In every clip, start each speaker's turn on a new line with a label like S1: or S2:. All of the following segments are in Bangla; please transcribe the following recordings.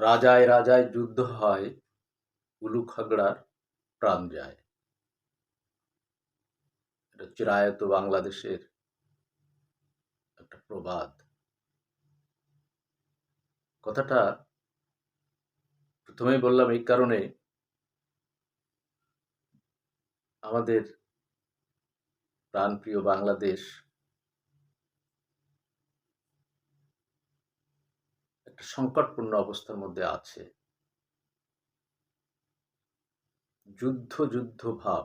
S1: রাজায় রাজায় যুদ্ধ হয় উলু খাগড়ার প্রাণ যায়। এটা চিরায়ত বাংলাদেশের একটা প্রবাদ। কথাটা প্রথমেই বললাম এই কারণে আমাদের প্রাণপ্রিয় বাংলাদেশ একটা সংকটপূর্ণ অবস্থার মধ্যে আছে। যুদ্ধ যুদ্ধ ভাব।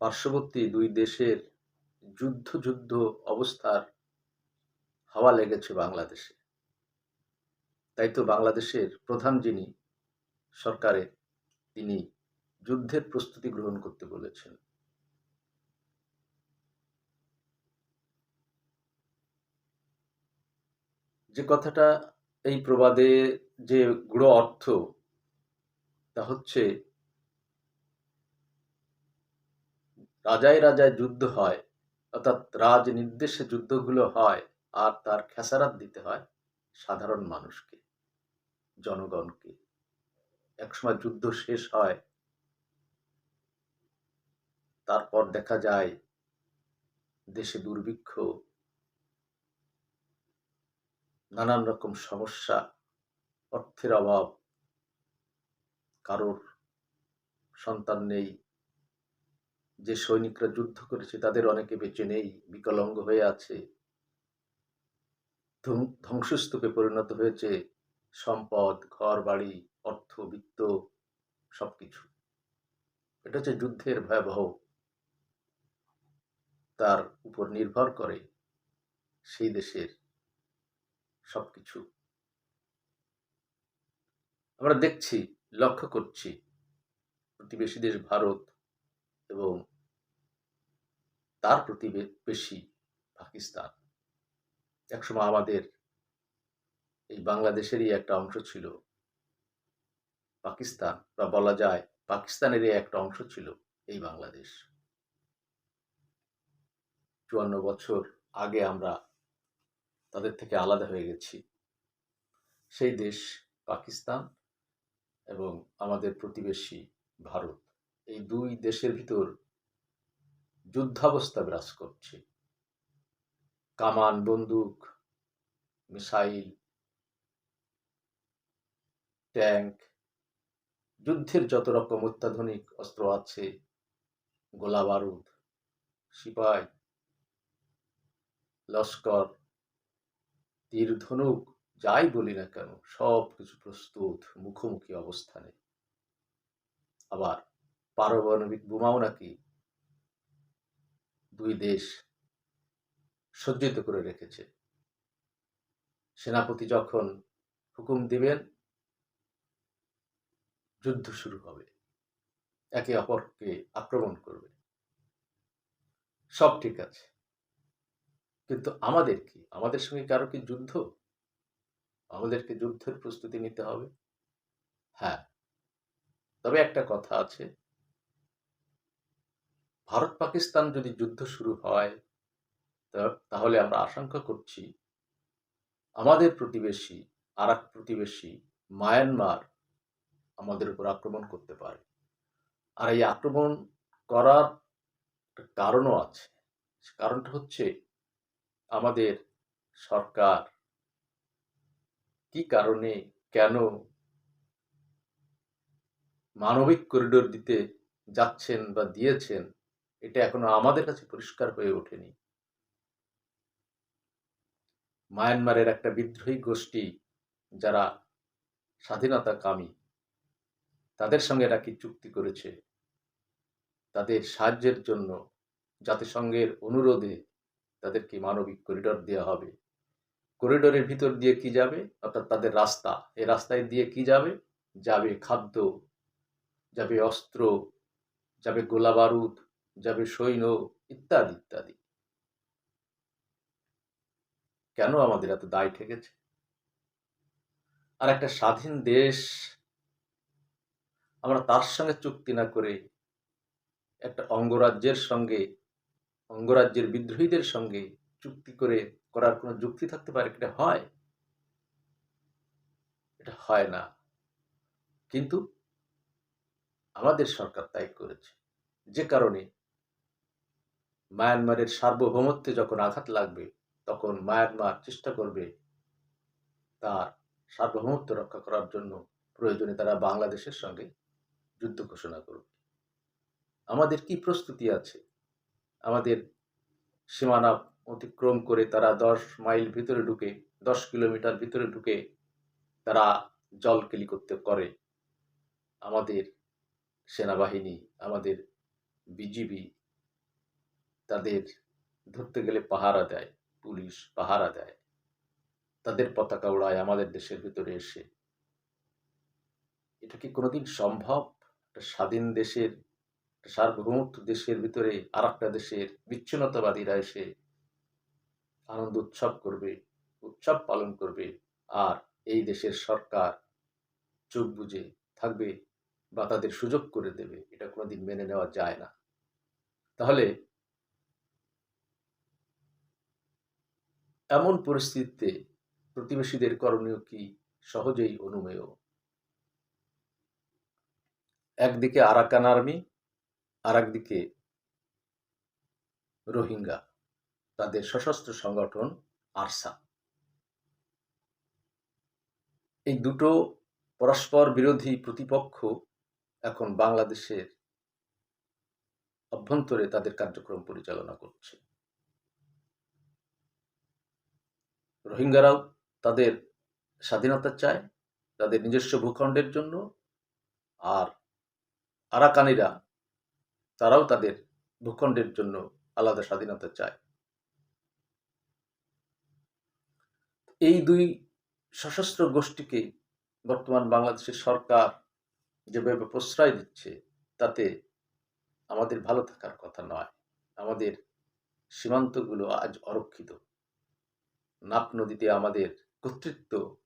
S1: পার্শ্ববর্তী দুই দেশের যুদ্ধ যুদ্ধ অবস্থার হাওয়া লেগেছে বাংলাদেশে। তাই তো বাংলাদেশের প্রধান যিনি সরকারের তিনি যুদ্ধের প্রস্তুতি গ্রহণ করতে বলেছেন। যে কথাটা এই প্রবাদে যে গুড়ো অর্থ, তা হচ্ছে রাজায় রাজায় যুদ্ধ হয়, অর্থাৎ রাজ নির্দেশে যুদ্ধগুলো হয় আর তার খেসারাত দিতে হয় সাধারণ মানুষকে, জনগণকে। একসময় যুদ্ধ শেষ হয়, তারপর দেখা যায় দেশে দুর্ভিক্ষ নানান রকম সমস্যা, অর্থের অভাব, কারোর সন্তান নেই, যে সৈনিকরা যুদ্ধ করেছে তাদের অনেকে বেঁচে নেই, বিকলাঙ্গ হয়ে আছে ধ্বংসস্তূপে পরিণত হয়েছে, সম্পদ ঘর বাড়ি অর্থ, বিত্ত, সবকিছু। এটা হচ্ছে যুদ্ধের ভয়াবহ। তার উপর নির্ভর করে সেই দেশের সবকিছু। আমরা দেখছি, লক্ষ্য করছি প্রতিবেশী দেশ ভারত এবং তার প্রতিবেশী পাকিস্তান। একসময় আমাদের এই বাংলাদেশেরই একটা অংশ ছিল। পাকিস্তান, বা বলা যায় পাকিস্তানেরই একটা অংশ ছিল এই বাংলাদেশ। চুয়ান্ন বছর আগে আমরা তাদের থেকে আলাদা হয়ে গেছি। সেই দেশ পাকিস্তান এবং আমাদের প্রতিবেশী ভারত, এই দুই দেশের ভিতর যুদ্ধাবস্থা বিরাজ করছে। কামান, বন্দুক, মিসাইল ট্যাঙ্ক যুদ্ধের যত রকম অত্যাধুনিক অস্ত্র আছে, গোলা বারুদ, সিপাই, লস্কর তীর ধনুক, যাই বলি না কেন, সব কিছু প্রস্তুত, মুখোমুখি অবস্থানে। আবার পারমাণবিক বোমাও নাকি দুই দেশ সজ্জিত করে রেখেছে। সেনাপতি যখন হুকুম দিবেন, যুদ্ধ শুরু হবে। একে অপরকে আক্রমণ করবে। সব ঠিক আছে। কিন্তু আমাদের কি? আমাদের সঙ্গে কারও কি যুদ্ধ? আমাদেরকে যুদ্ধের প্রস্তুতি নিতে হবে? হ্যাঁ। তবে একটা কথা আছে। ভারত পাকিস্তান যদি যুদ্ধ শুরু হয় তাহলে আমরা আশঙ্কা করছি আমাদের প্রতিবেশী আর এক প্রতিবেশী মায়ানমার আমাদের উপর আক্রমণ করতে পারে। আর এই আক্রমণ করার কারণও আছে। কারণটা হচ্ছে আমাদের সরকার? কি কারণে? কেন? মানবিক করিডোর দিতে যাচ্ছেন বা দিয়েছেন, এটা এখনও আমাদের কাছে পরিষ্কার হয়ে ওঠেনি। মায়ানমারের একটা বিদ্রোহী গোষ্ঠী যারা স্বাধীনতা কামী তাদের সঙ্গে নাকি চুক্তি করেছে? তাদের সাহায্যের জন্য জাতিসংঘের অনুরোধে তাদেরকে মানবিক করিডর দেওয়া হবে। করিডোরের ভিতর দিয়ে কি যাবে? অর্থাৎ তাদের রাস্তা। এই রাস্তায় দিয়ে কি যাবে? যাবে খাদ্য, যাবে অস্ত্র, যাবে গোলা বারুদ, যাবে সৈন্য, ইত্যাদি ইত্যাদি। কেন আমাদের এত দায় ঠেকেছে? আর একটা স্বাধীন দেশ, আমরা তার সঙ্গে চুক্তি না করে একটা অঙ্গরাজ্যের সঙ্গে অঙ্গরাজ্যের বিদ্রোহীদের সঙ্গে চুক্তি করে করার কোনো যুক্তি থাকতে পারে এটা হয়। এটা হয় না। কিন্তু আমাদের সরকার তাই করেছে। যে কারণে মায়ানমারের সার্বভৌমত্বে যখন আঘাত লাগবে, তখন মায়ানমার চেষ্টা করবে তার সার্বভৌমত্ব রক্ষা করার জন্য প্রয়োজনে তারা বাংলাদেশের সঙ্গে যুদ্ধ ঘোষণা করবে আমাদের কি প্রস্তুতি আছে? আমাদের সীমানা অতিক্রম করে তারা দশ মাইল ভিতরে ঢুকে, দশ কিলোমিটার ভিতরে ঢুকে তারা জলকেলি করতে করে আমাদের সেনাবাহিনী, আমাদের বিজিবি তাদের ধরতে গেলে পাহারা দেয়, পুলিশ পাহারা দেয়। তাদের পতাকা উড়ায় আমাদের দেশের ভিতরে এসে। এটা কি কোনোদিন সম্ভব? একটা স্বাধীন দেশের সার্বভৌমত্ব দেশের ভিতরে আর একটা দেশের বিচ্ছিন্নতাবাদীরা এসে আনন্দ উৎসব করবে, উৎসব পালন করবে আর এই দেশের সরকার চোখ বুঝে থাকবে বা তাদের সুযোগ করে দেবে, এটা কোনোদিন মেনে নেওয়া যায় না। তাহলে এমন পরিস্থিতিতে প্রতিবেশীদের করণীয় কি? সহজেই অনুমেয়। একদিকে আরাকান আর্মি আর একদিকে রোহিঙ্গা, তাদের সশস্ত্র সংগঠন আরসা। এই দুটো পরস্পর বিরোধী প্রতিপক্ষ এখন বাংলাদেশের অভ্যন্তরে তাদের কার্যক্রম পরিচালনা করছে। রোহিঙ্গারাও তাদের স্বাধীনতা চায়, তাদের নিজস্ব ভূখণ্ডের জন্য, আর আরাকানিরা তারাও তাদের ভূখণ্ডের জন্য আলাদা স্বাধীনতা চায়। এই দুই সশস্ত্র গোষ্ঠীকে বর্তমান বাংলাদেশের সরকার যেভাবে প্রশ্রয় দিচ্ছে, তাতে আমাদের ভালো থাকার কথা নয়। আমাদের সীমান্তগুলো আজ অরক্ষিত। নাপ নদীতে আমাদের কর্তৃত্ব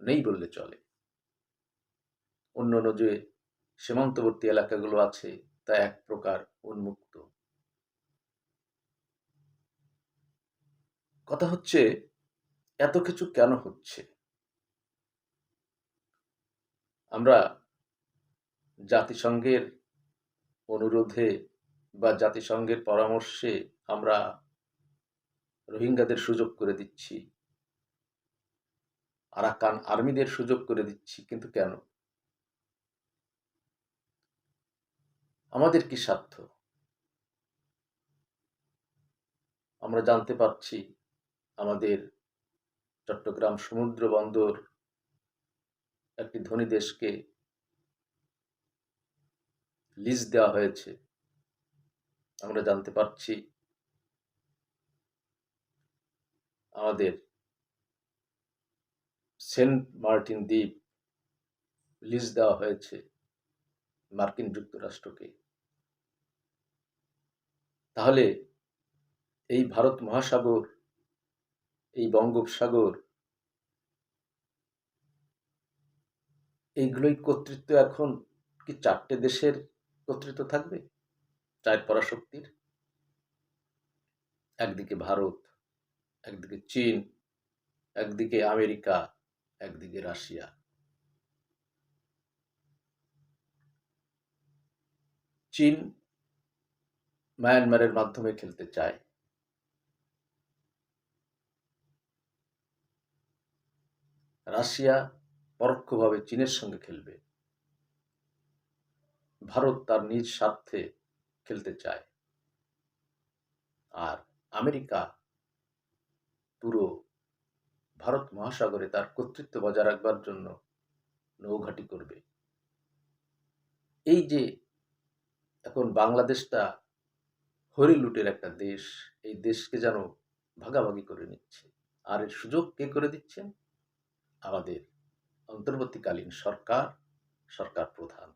S1: নেই বললে চলে। অন্য যে সীমান্তবর্তী এলাকাগুলো আছে তা এক প্রকার উন্মুক্ত। কথা হচ্ছে, এত কিছু কেন হচ্ছে? আমরা জাতিসংঘের অনুরোধে বা জাতিসংঘের পরামর্শে আমরা রোহিঙ্গাদের সুযোগ করে দিচ্ছি। আরাকান আর্মিদের সুযোগ করে দিচ্ছি, কিন্তু কেন? আমাদের কি স্বার্থ আমরা জানতে পারছি আমাদের চট্টগ্রাম সমুদ্র বন্দর একটি ধনী দেশকে লিজ দেওয়া হয়েছে। আমরা জানতে পারছি আমাদের সেন্ট মার্টিন দ্বীপ লিজ দেওয়া হয়েছে মার্কিন যুক্তরাষ্ট্রকে। তাহলে এই ভারত মহাসাগর, এই বঙ্গোপসাগর, এইগুলোই কর্তৃত্ব এখন কি চারটে দেশের কর্তৃত্ব থাকবে? চার পরাশক্তির? একদিকে ভারত, একদিকে চীন, একদিকে আমেরিকা, একদিকে রাশিয়া। চীন মায়ানমারের মাধ্যমে খেলতে চায়। রাশিয়া পরোক্ষভাবে চীনের সঙ্গে খেলবে। ভারত তার নিজ স্বার্থে খেলতে চায়। আর আমেরিকা পুরো ভারত মহাসাগরে তার কর্তৃত্ব বজায় রাখবার জন্য নৌঘাটি করবে। এই যে এখন বাংলাদেশটা হরিলুটের একটা দেশ এই দেশকে যেন ভাগাভাগি করে নিচ্ছে। আর এর সুযোগ কে করে দিচ্ছেন আমাদের অন্তর্বর্তীকালীন সরকার সরকার প্রধান।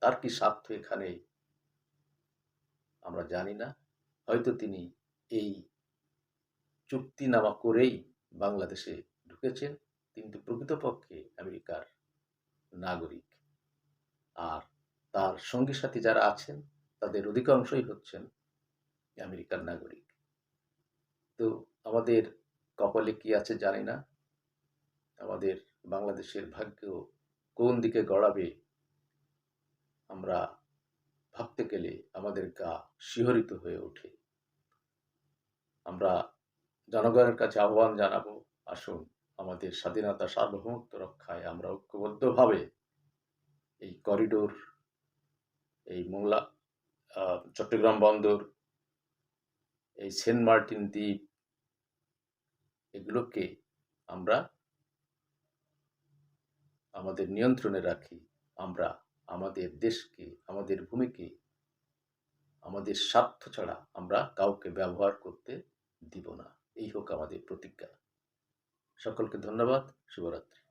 S1: তার কি স্বার্থ এখানে আমরা জানি না। হয়তো তিনি এই চুক্তিনামা করেই বাংলাদেশে ঢুকেছেন। কিন্তু প্রকৃতপক্ষে আমেরিকার নাগরিক। আর তার সঙ্গী সাথী যারা আছেন তাদের অধিকাংশই হচ্ছেন আমেরিকার নাগরিক। তো আমাদের কপালে কি আছে জানি না। আমাদের বাংলাদেশের ভাগ্য কোন দিকে গড়াবে আমরা ভাবতে গেলে আমাদের গা শিহরিত হয়ে ওঠে। আমরা জনগণের কাছে আহ্বান জানাব, আসুন আমাদের স্বাধীনতা সার্বভৌমত্ব রক্ষায় আমরা ঐক্যবদ্ধভাবে এই করিডোর, এই মোংলা চট্টগ্রাম বন্দর, এই সেন্ট মার্টিন দ্বীপ, এগুলোকে আমরা আমাদের নিয়ন্ত্রণে রাখি। আমরা আমাদের দেশকে, আমাদের ভূমিকে, আমাদের স্বার্থ ছাড়া আমরা কাউকে ব্যবহার করতে দিব না। এই হোক আমাদের প্রতিজ্ঞা। সকলকে ধন্যবাদ। শুভরাত্রি।